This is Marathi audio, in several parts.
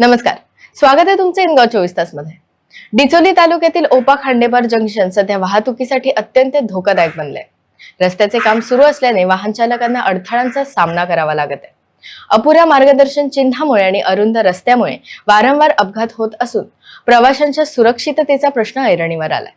नमस्कार. स्वागत आहे तुमचे इनगाव चोवीस तासमध्ये डिचोली तालुक्यातील ओपा खांडेपार जंक्शन सध्या वाहतुकीसाठी अत्यंत धोकादायक बनले रस्त्याचे काम सुरू असल्याने वाहन चालकांना अडथळ्यांचा सामना करावा लागत आहे. अपुऱ्या मार्गदर्शन चिन्हामुळे आणि अरुंद रस्त्यामुळे वारंवार अपघात होत असून प्रवाशांच्या सुरक्षिततेचा प्रश्न ऐरणीवर आलाय.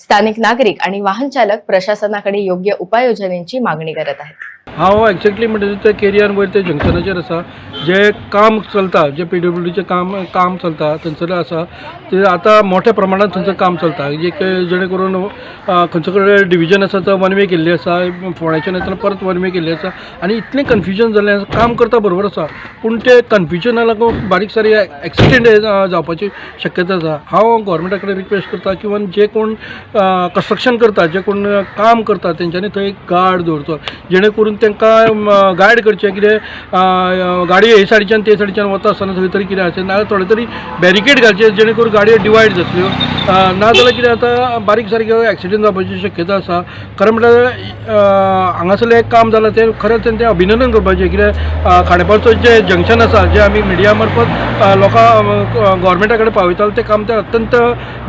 स्थानिक नागरिक आणि वाहन चालक प्रशासनाकडे योग्य उपाययोजनांची मागणी करत आहेत. हांव एक्झॅक्टली म्हणटा ते केरियान वयर ते जंक्शनाचेर आसा जे काम चलता जे पी डब्ल्यू डीचें काम काम चलता थंयसर आसा ते आतां मोठ्या प्रमाणात थंयसर काम चलता. एक जेणे करून खंयचे कडेन डिविजन आसा तो वन वे केल्ली आसा फोंड्याच्यान येतना परत वन वे केल्ली आसा आनी इतलें कन्फ्युजन जाल्लें आसा काम करता बरोबर आसा पूण ते कन्फ्युजना लागून बारीक सारी एक्सिडेंट जावपाची शक्यता आसा हांव गोवोरमेंटा कडेन रिक्वेस्ट करता किंवा जे कोण कन्स्ट्रक्शन करता जे कोण काम करता तेंच्यांनी थंय एक गार्ड दवरचो जेणे करून तांकां गायड करचें कितें गाडयो गाडी हे सायडीच्यान ते सायडीच्यान वता आसतना थंय तरी कितें आसचें नाजाल्यार थोडे तरी बॅरिकेड घालचे जेणे करून गाडयो डिवायड जातल्यो नाजाल्यार कितें आतां बारीक सारक्यो एक्सिडेंट जावपाची शक्यता आसा. खरें म्हणल्यार हांगासरलें एक काम जालां तें खरेंच तें अभिनंदन करपाचें कितें अ, जें जंक्शन आसा जें आमी मिडिया मार्फत लोकां गोवोरमेंटा कडेन पावयताले तें काम तें अत्यंत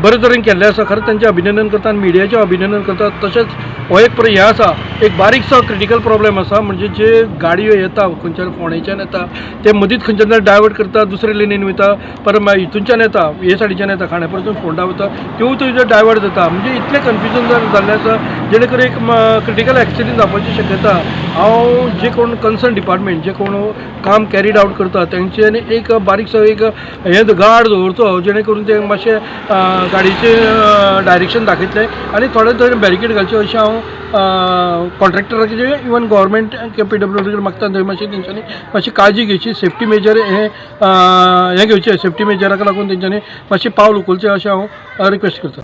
बरे तरेन केल्लें आसा. खरें तांचें अभिनंदन करता आनी मिडियाचें अभिनंदन करता तशेंच हो एक हें आसा. एक बारीकसो क्रिटिकल प्रॉब्लेम आसा. म्हणजे जे गाडयो येता खंयच्यान फोंडेच्यान येता ते मदींच खंयच्यान डायवर्ट करता दुसरे लेनीन वयता परत मागीर हितूनच्यान येता हे सायडीच्यान येता खांडेपारसून फोंडा वता त्यो थंय डायवर्ट जाता म्हणजे इतलें कन्फ्युजन जाल्लें आसा जेणे करून एक क्रिटिकल एक्सिडेंट जावपाची शक्यता. हांव जे कोण कन्सर्न डिपार्टमेंट जे कोण काम कॅरीड आउट करता तेंच्यानी एक बारीकसो एक हे गार्ड दवरचो जेणे करून ते मातशें गाडयेचें डायरेक्शन दाखयतलें आनी थोडे थोडे बॅरिकेड घालचें अशें हांव कॉन्ट्रॅक्टराचे even government P W D मागता थंय मातशी तेंच्यांनी मातशी काळजी घेवची सेफ्टी मेजर हे हे घेवचे सेफ्टी मेजराक लागून तेंच्यांनी मातशी पावल उखलचें अशें हांव रिक्वेस्ट करता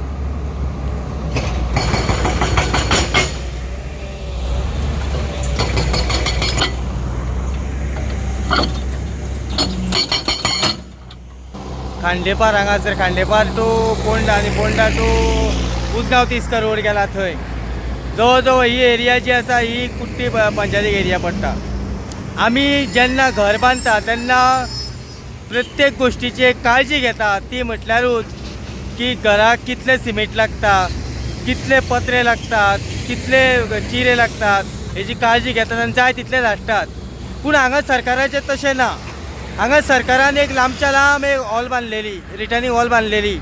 खांडेपार हांगासर खांडेपार टू पोंडा आनी पोंडा टू उजगांव तिस्कर रोड गेला थंय. जवळ जवळ ही एरिया जी आसा ही कुट्टी पंचायती एरिया पडटा आमी जेन्ना घर बांदता तेन्ना प्रत्येक गोश्टीची एक काळजी घेता ती म्हटल्यारूच की घराक कितले सिमेंट लागता कितले पत्रे लागतात कितले चिरे लागतात हेची काळजी घेतात आनी जाय तितले धाडटात पूण हांगा सरकाराचें तशें ना. हांगा सरकारान एक लांबच्या लांब एक हॉल बांदलेली रिटर्निंग हॉल बांदलेली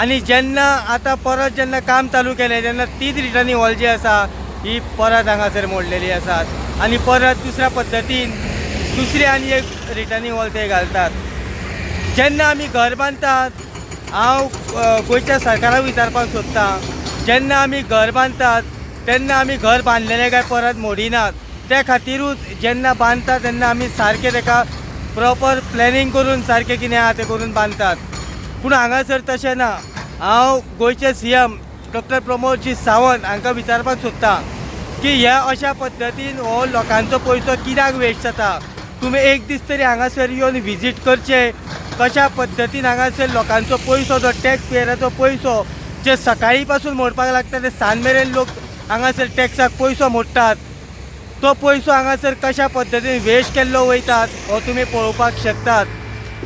आनी जेन्ना आतां परत जेन्ना काम चालू केलें तेन्ना तीच रिटर्निंग हॉल जी आसा ही परत हांगासर मोडलेली आसात आनी परत दुसऱ्या पद्दतीन दुसरी आनी एक रिटर्निंग हॉल ते घालतात. जेन्ना आमी घर बांदतात हांव गोंयच्या सरकाराक विचारपाक सोदतां. जेन्ना आमी घर बांदतात तेन्ना आमी घर बांदलेलें काय परत मोडिनात. त्या खातीरूच जेन्ना बांदतात तेन्ना आमी सारकें तेका प्रॉपर प्लॅनिंग करून सारकें कितें आहा तें करून बांदतात पूण हांगासर तशें ना. हांव गोंयचे C M doctor Pramodji Sawant हांकां विचारपाक सोदतां की ह्या अशा पद्दतीन हो लोकांचो पयसो कित्याक वेस्ट जाता? तुमी एक दीस तरी हांगासर येवन विजीट करचे. कशा पद्दतीन हांगासर लोकांचो पयसो जो टॅक्स पेयराचो पयसो जे सकाळी पासून मोडपाक लागता ते सांज मेरेन लोक हांगासर टॅक्साक पयसो मोडटात तो पयसो हांगासर कशा पद्दतीन वेस्ट केल्लो वयतात हो तुमी पळोवपाक शकतात.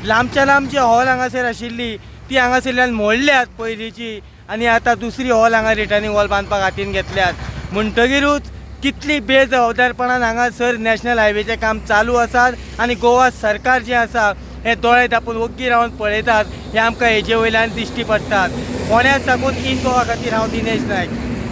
लांबच्या लांब जी हॉल हांगासर आशिल्ली ती हांगासरल्यान मोडल्यात पयलींची. आनी आतां दुसरी हॉल हांगा रिटर्निंग हॉल बांदपाक हातीन घेतल्यात. म्हणटगीरूच कितली बेजबाबदारपणान हांगासर नॅशनल हायवेचें काम चालू आसात आनी गोवा सरकार जें आसा हे दोळे धापून ओग्गी रावन पळयतात हें आमकां हेजे वयल्यान दिश्टी पडटात. फोण्यां साकून इन गोवा खातीर हांव दिनेश नायक.